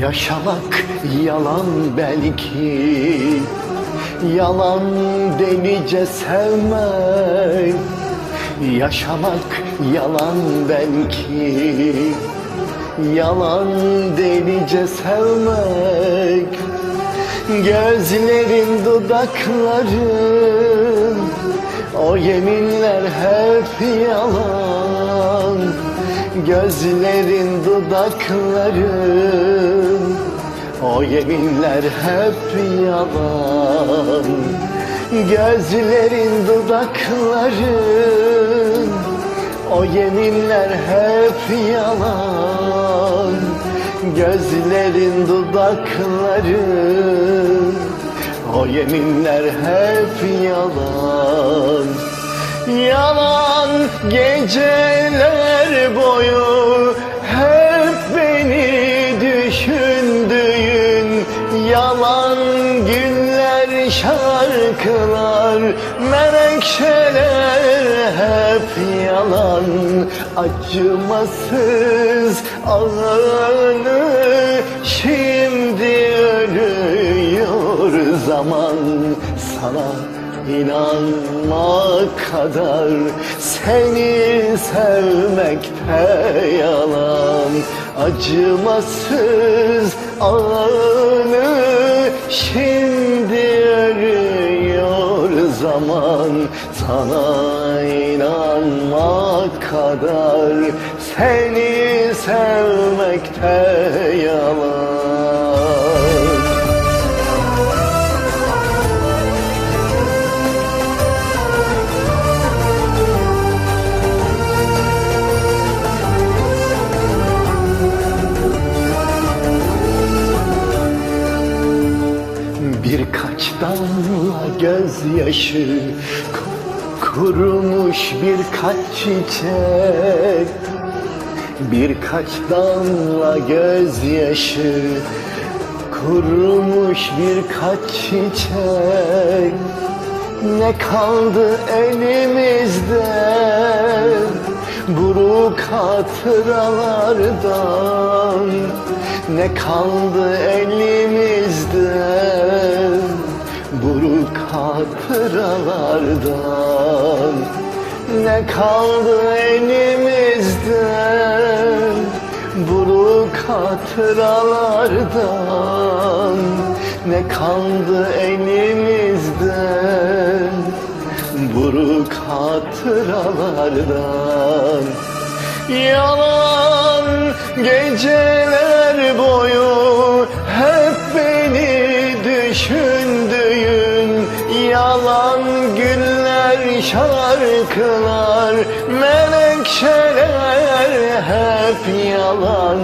Yaşamak yalan belki. Yalan delice sevmek Yaşamak yalan belki. Yalan delice sevmek. Gözlerin dudakların O yeminler hep yalan Gözlerin dudakların O yeminler hep yalan. Gözlerin dudakların O yeminler hep yalan. Gözlerin dudakların O yeminler hep yalan. Yalan geceler boyu Hep beni düşündüğün Yalan günler şarkılar Menekşeler hep yalan. Acımasız anı Şimdi ölüyor zaman. Sana İnanmak kadar seni sevmekte yalan. Acımasız anı şimdi ölüyor zaman. Sana inanmak kadar seni sevmekte damla gözyaşı ku- Kurumuş birkaç çiçek Birkaç damla gözyaşı Kurumuş birkaç çiçek. Ne kaldı elimizde Buruk hatıralardan? Ne kaldı elimizde Buruk hatıralardan Ne kaldı elimizde Buruk hatıralardan Ne kaldı elimizde Buruk hatıralardan Yalan geceler boyu şarkılar Menekşeler hep yalan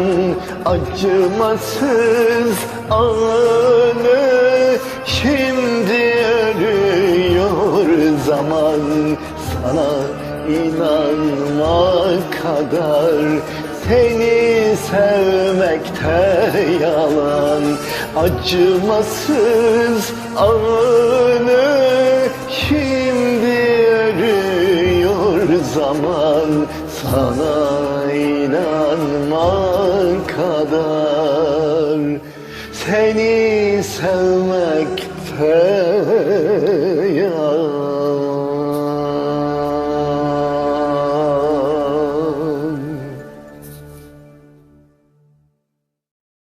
Acımasız anı Şimdi ölüyor zaman. Sana inanmak kadar Seni sevmekte yalan Acımasız anı zaman Sana inanmak kadar. Seni sevmek